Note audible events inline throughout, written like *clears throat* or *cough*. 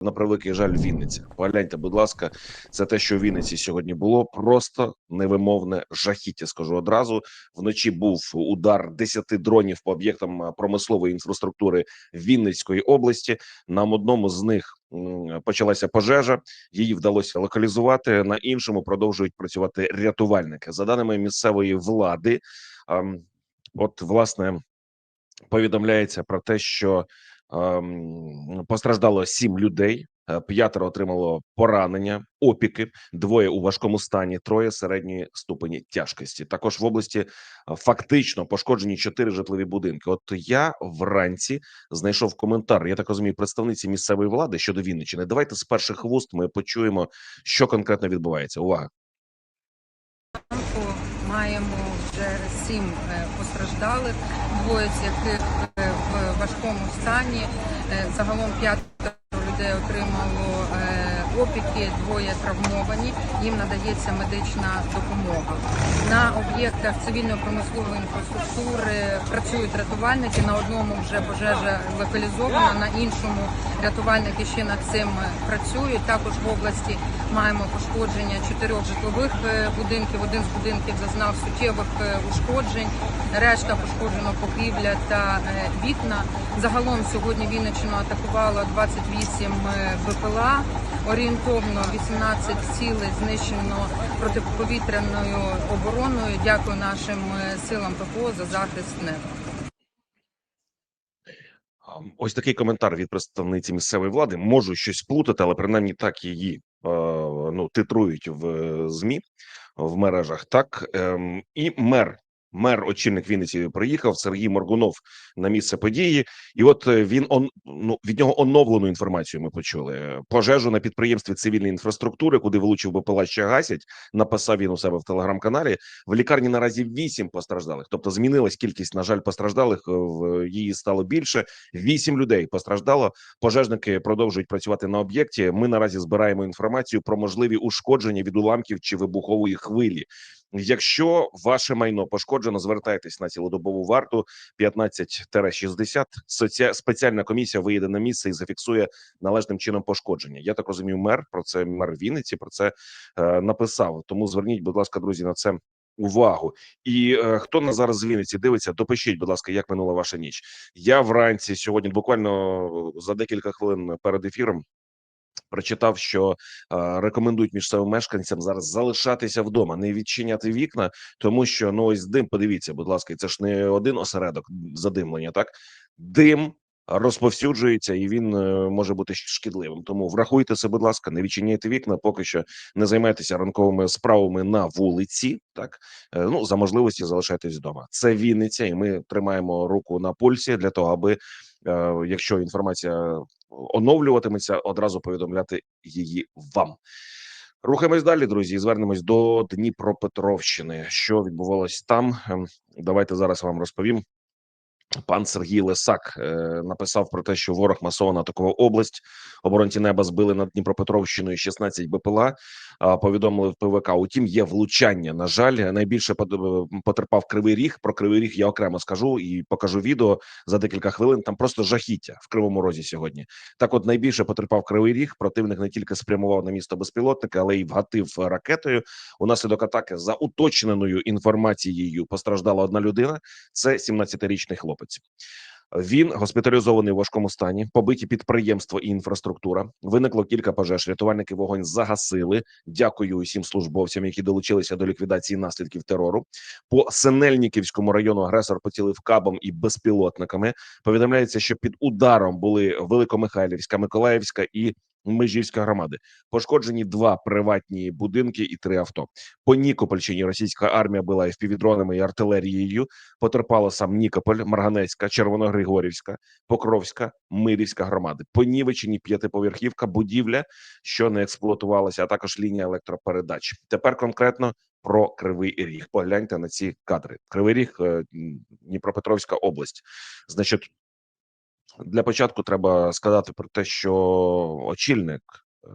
на превеликий жаль Вінниця. Погляньте, будь ласка, це те, що в Вінниці сьогодні було. Просто невимовне жахіття. Скажу одразу. Вночі був удар 10 дронів по об'єктам е, промислової інфраструктури Вінницької області. Нам одному з них почалася пожежа. Її вдалося локалізувати. На іншому продовжують працювати рятувальники. За даними місцевої влади, ем, от власне повідомляється про те, що постраждало сім людей. е, П'ятеро отримало поранення, опіки, двоє у важкому стані, троє середньої ступені тяжкості. Також в області е, фактично пошкоджені чотири житлові будинки. От я вранці знайшов коментар. Я так розумію, представниці місцевої влади щодо Вінниччини. Давайте з перших вуст ми почуємо, що конкретно відбувається. Увага! маємо вже сім е, постраждалих, двоє з яких важкому стані. Е, Загалом п'ятеро людей отримало е, опіки, двоє травмовані. Їм надається медична допомога. На об'єктах цивільно-промислової інфраструктури працюють рятувальники. На одному вже пожежа локалізована, на іншому рятувальники ще над цим працюють. Також в області маємо пошкодження чотирьох житлових е, будинків. Один з будинків зазнав суттєвих е, ушкоджень. Решта пошкоджено покрівля та е, вікна. Загалом сьогодні Вінниччину атакувало 28 е, БПЛА. Орієнтовно 18 цілей знищено протиповітряною обороною. Дякую нашим е, силам ППО за захист неба. Ось такий коментар від представниці місцевої влади. Можу щось плутати, але принаймні так її е, ну титрують в е, змі в мережах. Так ем, і мер. Мер, очільник Вінниці, приїхав Сергій Моргунов на місце події, і от е, він он ну від нього оновлену інформацію. Ми почули пожежу на підприємстві цивільної інфраструктури, куди вилучив БПЛА ще гасять. Написав він у себе в телеграм-каналі. В лікарні наразі вісім постраждалих. Тобто змінилась кількість. На жаль, постраждалих е, в її стало більше. Вісім людей постраждало. Пожежники продовжують працювати на об'єкті. Ми наразі збираємо інформацію про можливі ушкодження від уламків чи вибухової хвилі. Якщо ваше майно пошкоджено, звертайтесь на цілодобову варту 15-60. Соці... Спеціальна комісія виїде на місце і зафіксує належним чином пошкодження. Я так розумію, мер про це мер Вінниці про це е, написав. Тому зверніть, будь ласка, друзі, на це увагу. І е, хто нас зараз з Вінниці дивиться, допишіть, будь ласка, як минула ваша ніч. Я вранці сьогодні, буквально за декілька хвилин перед ефіром. Прочитав, що рекомендують місцевим мешканцям зараз залишатися вдома, не відчиняти вікна, тому що ну ось дим. Подивіться, будь ласка, це ж не один осередок задимлення. Так дим розповсюджується, і він е, може бути шкідливим. Тому врахуйте це, будь ласка, не відчиняйте вікна. Поки що не займайтеся ранковими справами на вулиці. Так Е, ну за можливості залишайтесь вдома. Це Вінниця, і ми тримаємо руку на пульсі для того, аби е, якщо інформація оновлюватиметься, одразу повідомляти її вам. Рухаємось далі, друзі. і Звернемось до Дніпропетровщини. Що відбувалось там? Ем, Давайте зараз вам розповім. Пан Сергій Лисак е, написав про те, що ворог масово атакував область. Оборонці неба збили над Дніпропетровщиною 16 БПЛА. А повідомили в ПВК. Утім, є влучання. На жаль, найбільше потерпав Кривий Ріг. Про Кривий Ріг я окремо скажу і покажу відео за декілька хвилин. Там просто жахіття в Кривому Розі сьогодні. Так, от найбільше потерпав Кривий Ріг. Противник не тільки спрямував на місто безпілотники, але й вгатив ракетою. Унаслідок атаки за уточненою інформацією постраждала одна людина. Це 17-річний хлопець. Він госпіталізований у важкому стані, побиті підприємство і інфраструктура. Виникло кілька пожеж. Рятувальники вогонь загасили. Дякую усім службовцям, які долучилися до ліквідації наслідків терору. По Синельниківському району агресор поцілив кабом і безпілотниками. Повідомляється, що під ударом були Великомихайлівська, Миколаївська і Межівська громади. Пошкоджені два приватні будинки і три авто. По Нікопольщині російська армія била FPV-дронами і артилерією. Потерпало сам Нікополь, Марганецька, Червоногригорівська, Покровська, Мирівська громади. По Нівеччині п'ятиповерхівка, будівля, що не експлуатувалася, а також лінія електропередач. Тепер конкретно про Кривий Ріг. Погляньте на ці кадри. Кривий Ріг, е, Дніпропетровська область. Значить, для початку треба сказати про те, що очільник е,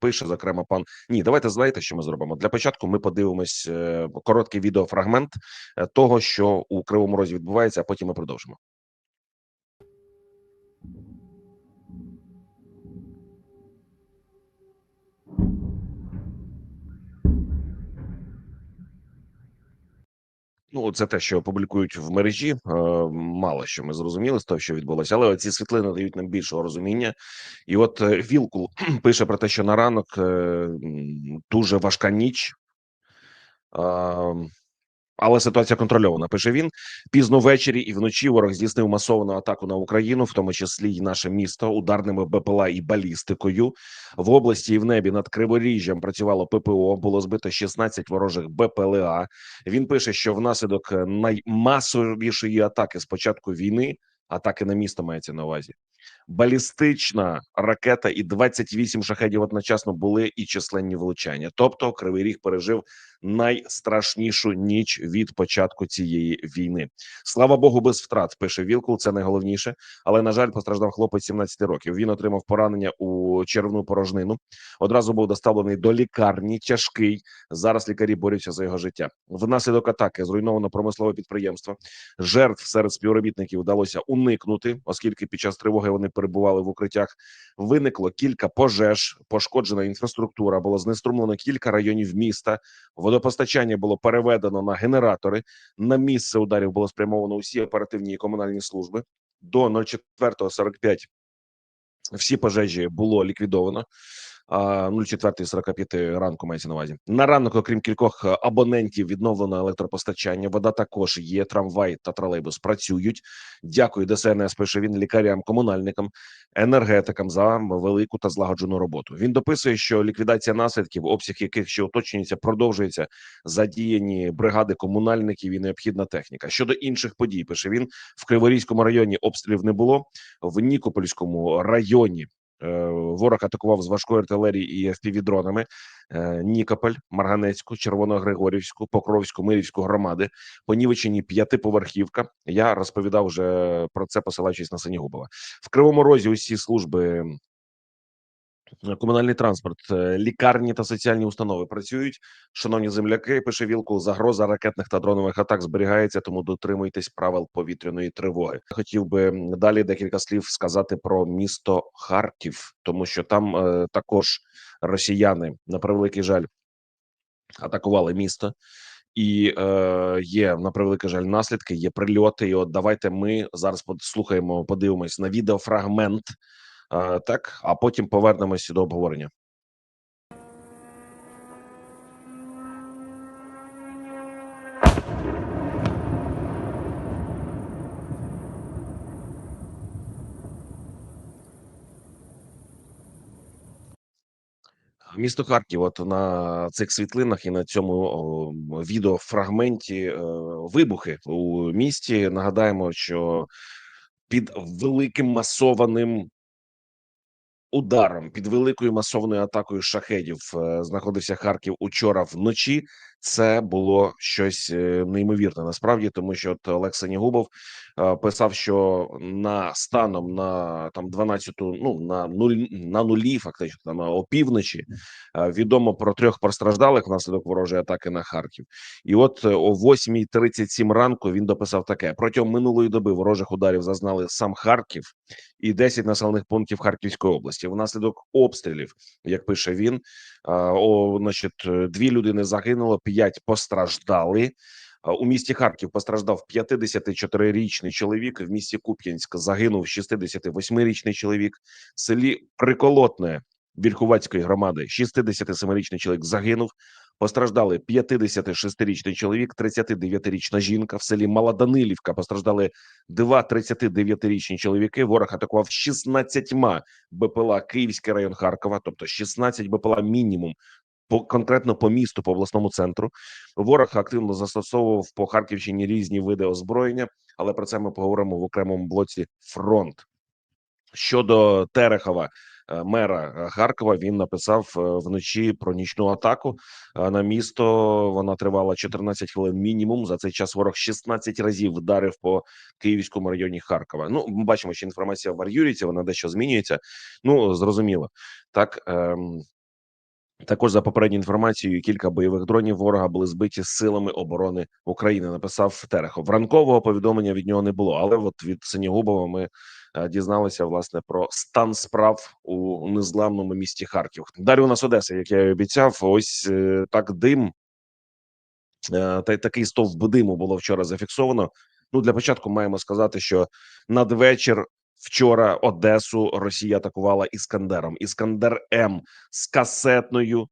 пише, зокрема, пан ні, давайте знаєте, що ми зробимо. Для початку ми подивимось е, короткий відеофрагмент е, того, що у Кривому Розі відбувається, а потім ми продовжимо. Ну, це те, що публікують в мережі. Е, Мало що ми зрозуміли з того, що відбулося, але ці світлини дають нам більшого розуміння. І от е, Вілкул *clears throat* пише про те, що на ранок е, дуже важка ніч. Але ситуація контрольована. Пише він пізно ввечері і вночі. Ворог здійснив масовану атаку на Україну, в тому числі й наше місто, ударними БПЛА і балістикою. В області і в небі над Криворіжжям працювало ППО. Було збито 16 ворожих БПЛА. Він пише, що внаслідок е, наймасовішої атаки з початку війни, атаки на місто мається на увазі. Балістична ракета і 28 шахедів одночасно були і численні влучання. Тобто, Кривий Ріг пережив найстрашнішу ніч від початку цієї війни. Слава Богу, без втрат пише Вілкул. Це найголовніше. Але на жаль, постраждав хлопець 17 років. Він отримав поранення у червну порожнину. Одразу був доставлений до лікарні. Тяжкий. Зараз лікарі борються за його життя. Внаслідок атаки зруйновано промислове підприємство. Жертв серед співробітників вдалося уникнути, оскільки під час тривоги вони перебували в укриттях. Виникло кілька пожеж, пошкоджена інфраструктура. Було знеструмлено кілька районів міста. Водопостачання було переведено на генератори. На місце ударів було спрямовано усі оперативні і комунальні служби. До 04.45 всі пожежі було ліквідовано. А 04.45 ранку мається на увазі. На ранок, окрім кількох е, абонентів, відновлено електропостачання. Вода також є. Трамвай та тролейбус працюють. Дякую ДСНС. Пише він лікарям, комунальникам, енергетикам за велику та злагоджену роботу. Він дописує, що ліквідація наслідків, обсяг яких ще уточнюється, продовжується задіяні бригади комунальників і необхідна техніка. Щодо інших подій, пише він в Криворізькому районі обстрілів не було. В Нікопольському районі ворог атакував з важкої артилерії і FPV-дронами е, Нікополь, Марганецьку, Червоногригорівську, Покровську, Мирівську громади. Понівечені п'ятиповерхівка. Я розповідав вже про це, посилаючись на Синігубова. В Кривому Розі усі служби. Е, Комунальний транспорт, е, лікарні та соціальні установи працюють. Шановні земляки, пише Вілкул, загроза ракетних та дронових атак зберігається, тому дотримуйтесь правил повітряної тривоги. Хотів би далі декілька слів сказати про місто Харків, тому що там е, також росіяни на превеликий жаль атакували місто. І е, є на превеликий жаль наслідки, є прильоти. І от давайте ми зараз послухаємо, подивимось на відеофрагмент, так а потім повернемось до обговорення. Місто Харків, от на цих світлинах і на цьому о, відеофрагменті е, вибухи у місті. Нагадаємо, що під великим масованим ударом, під великою масовною атакою шахедів е, знаходився Харків учора вночі. Це було щось е, неймовірне насправді, тому що от Олег Сенігубов писав, що на станом на там 12-ту, ну на нуль на нулі, фактично там опівночі, е, відомо про трьох постраждалих внаслідок ворожої атаки на Харків. І от е, о 8.37 ранку він дописав таке: протягом минулої доби ворожих ударів зазнали сам Харків і 10 населених пунктів Харківської області. Внаслідок обстрілів, як пише він, о, значить, е, дві людини загинуло, п'ять постраждали. У місті Харків постраждав 54-річний чоловік. В місті Куп'янськ загинув 68-річний чоловік. В селі Приколотне Вільхувацької громади 67-річний чоловік загинув. Постраждали 56-річний чоловік, 39-річна жінка. В селі Малоданилівка постраждали два 39-річні чоловіки. Ворог атакував 16 БПЛА Київський район Харкова, тобто 16 БПЛА мінімум. По конкретно по місту, по обласному центру, ворог активно застосовував по Харківщині різні види озброєння, але про це ми поговоримо в окремому блоці. Фронт щодо Терехова, е, мера е, Харкова, він написав е, вночі про нічну атаку на місто. Вона тривала 14 хвилин мінімум. За цей час ворог 16 разів вдарив по Київському районі Харкова. Ну, ми бачимо, що інформація вар'юється, вона дещо змінюється. Ну зрозуміло, так. Також за попередньою інформацією, кілька бойових дронів ворога були збиті силами оборони України. Написав Терехов. Ранкового повідомлення від нього не було, але от від Синігубова ми е, дізналися власне про стан справ у незламному місті Харків. Далі у нас Одеса, як я і обіцяв. Ось е, так дим Е, та такий стовп диму було вчора зафіксовано. Ну для початку маємо сказати, що надвечір вчора Одесу Росія атакувала іскандером. Іскандер М з касетною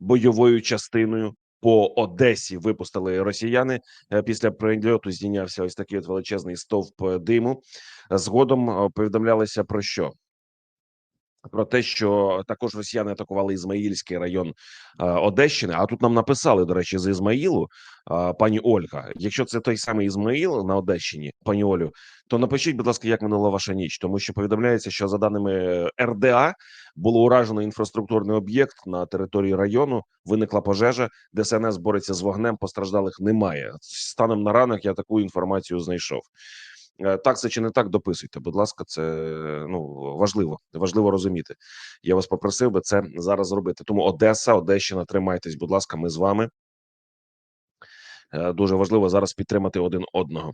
бойовою частиною. По Одесі випустили росіяни Е, після прильоту. Здійнявся ось такий от величезний стовп е, диму. Згодом повідомлялися повідомлялося про що? Про те, що також росіяни атакували Ізмаїльський район е, Одещини. А тут нам написали, до речі, з Ізмаїлу е, пані Ольга. Якщо це той самий Ізмаїл на Одещині, пані Олю, то напишіть, будь ласка, як минула ваша ніч, тому що повідомляється, що за даними РДА було уражено інфраструктурний об'єкт на території району. Виникла пожежа. ДСНС бореться з вогнем. Постраждалих немає. Станом на ранок я таку інформацію знайшов. Е, Так це чи не так, дописуйте. Будь ласка, це ну важливо, важливо розуміти. Я вас попросив би це зараз зробити. Тому Одеса, Одещина, тримайтесь, будь ласка, ми з вами. Е, Дуже важливо зараз підтримати один одного.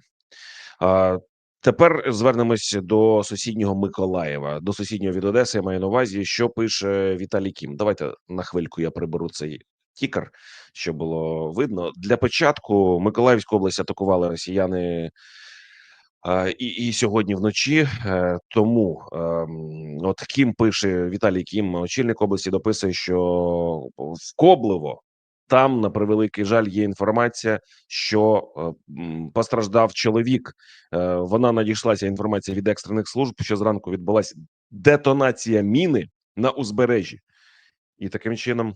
Тепер звернемось до сусіднього Миколаєва, до сусіднього від Одеси. Я маю на увазі, що пише Віталій Кім. Давайте на хвильку я приберу цей тікер, щоб було видно. Для початку Миколаївську область атакували росіяни і, і сьогодні вночі. Е, Тому ем, от Кім пише Віталій Кім, очільник області, дописує, що в Коблево там на превеликий жаль є інформація, що е, постраждав чоловік. Е, Вона надійшлася інформація від екстрених служб. Що зранку відбулася детонація міни на узбережжі, і таким чином.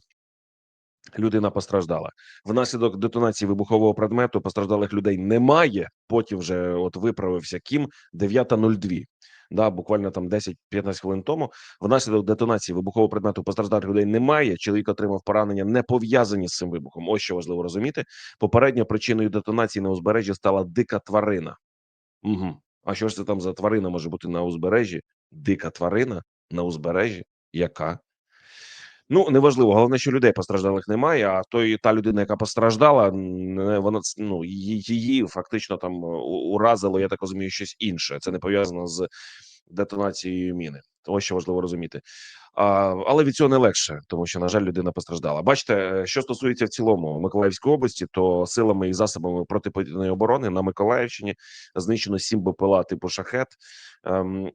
Людина постраждала внаслідок детонації вибухового предмету. Постраждалих людей немає. Потім вже от виправився Кім 9.02. Да, буквально там 10-15 хвилин тому. Внаслідок детонації вибухового предмету постраждалих людей немає. Чоловік отримав поранення, не пов'язані з цим вибухом. Ось що важливо розуміти. Попередньо причиною детонації на узбережжі стала дика тварина. Угу. А що ж це там за тварина може бути на узбережжі? Дика тварина на узбережжі? Яка? Ну неважливо, головне, що людей постраждалих немає. А той та людина, яка постраждала, вона ну її, фактично там уразило. Я так розумію, щось інше. Це не пов'язано з детонацією міни. Ось що важливо розуміти. А, але від цього не легше, тому що на жаль, людина постраждала. Бачите, е, що стосується в цілому Миколаївської області, то силами і засобами протиповітряної оборони на Миколаївщині знищено сім БПЛА типу шахет. Ем,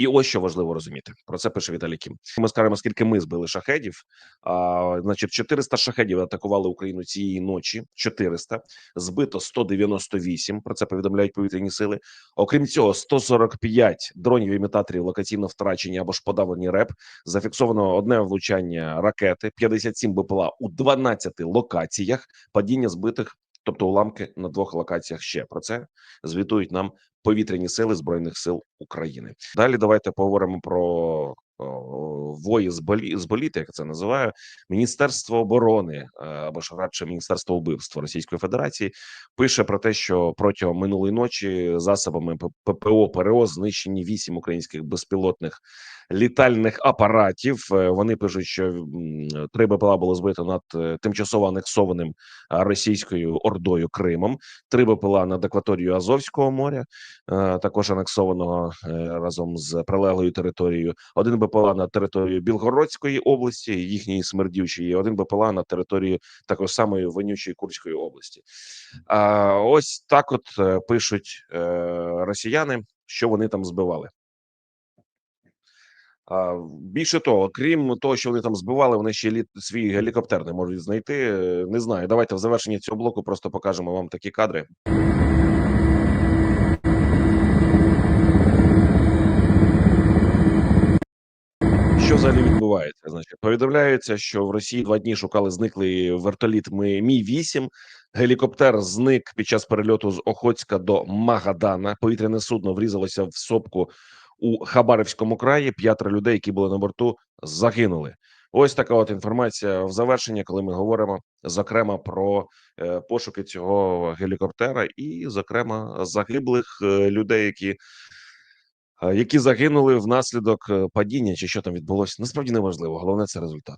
і ось що важливо розуміти. Про це пише Віталій Кім. Ми скажемо, скільки ми збили шахедів. А, значить, 400 шахедів атакували Україну цієї ночі. 400. збито 198, Про це повідомляють повітряні сили. Окрім цього, 145 дронів імітаторів локаційно втрачені або ж подавлені РЕП. Зафіксовано одне влучання ракети, 57 БПЛА у 12 локаціях. Падіння збитих, тобто уламки на двох локаціях. Ще про це звітують нам повітряні сили збройних сил України. Далі давайте поговоримо про вої з болі з боліти, як це називаю. Міністерство оборони е, або ж радше Міністерство вбивства Російської Федерації пише про те, що протягом минулої ночі засобами ППО ПРО знищені вісім українських безпілотних літальних апаратів. Е, Вони пишуть, що три БПЛА було збито над е, тимчасово анексованим російською ордою Кримом, три БПЛА над акваторією Азовського моря, е, також анексованого е, разом з прилеглою територією. Один БПЛА на територію Білгородської області, їхньої смердючої, один БПЛА на територію такої самої вонючої Курської області. А ось так, от е, пишуть е, росіяни, що вони там збивали. Більше того, крім того, що вони там збивали, вони ще літ свій гелікоптер не можуть знайти. Е, Не знаю. Давайте в завершенні цього блоку просто покажемо вам такі кадри. Що взагалі відбувається? Значить, повідомляється, що в Росії два дні шукали зниклий вертоліт Мі 8 Гелікоптер зник під час перельоту з Охотська до Магадана. Повітряне судно врізалося в сопку у Хабаровському краї. П'ятеро людей, які були на борту, загинули. Ось така от інформація в завершення, коли ми говоримо зокрема про е, пошуки цього гелікоптера, і зокрема загиблих е, людей, які е, які загинули внаслідок падіння, чи що там відбулося. Насправді не важливо. Головне це результат.